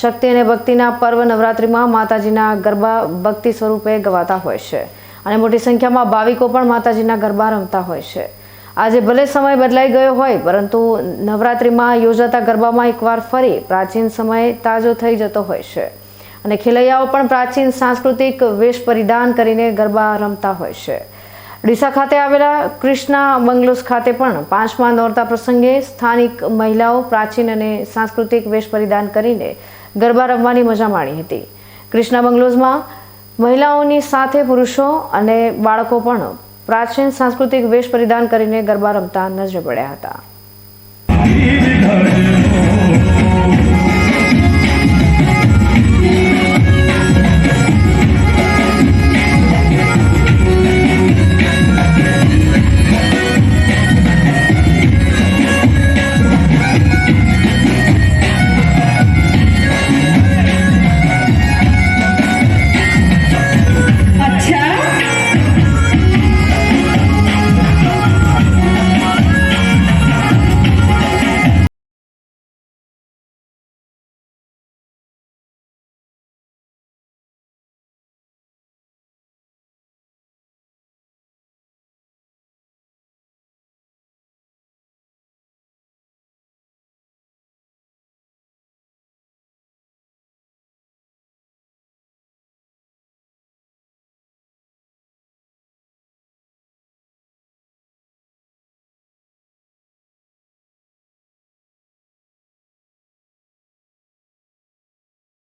શક્તિ અને ભક્તિના પર્વ નવરાત્રિમાં માતાજીના ગરબા ભક્તિ સ્વરૂપે ગવાતા હોય છે. અને મોટી સંખ્યામાં ભાવિકો પણ માતાજીના ગરબા રમતા હોય છે. આજે ભલે સમય બદલાઈ ગયો હોય, પરંતુ નવરાત્રિમાં યોજાતા ગરબામાં એકવાર ફરી પ્રાચીન સમય તાજો થઈ જતો હોય છે. અને ખેલૈયાઓ પણ પ્રાચીન સાંસ્કૃતિક વેશ પરિધાન કરીને ગરબા રમતા હોય છે. ડીસા ખાતે આવેલા કૃષ્ણા બંગલોસ ખાતે પણ પાંચમા નોરતા પ્રસંગે સ્થાનિક મહિલાઓ પ્રાચીન અને સાંસ્કૃતિક વેશ પરિધાન કરીને ગરબા રમવાની મજા માણી હતી. ક્રિષ્ના બંગલોઝમાં મહિલાઓની સાથે પુરુષો અને બાળકો પણ પ્રાચીન સાંસ્કૃતિક વેશ પરિધાન કરીને ગરબા રમતા નજરે પડ્યા હતા.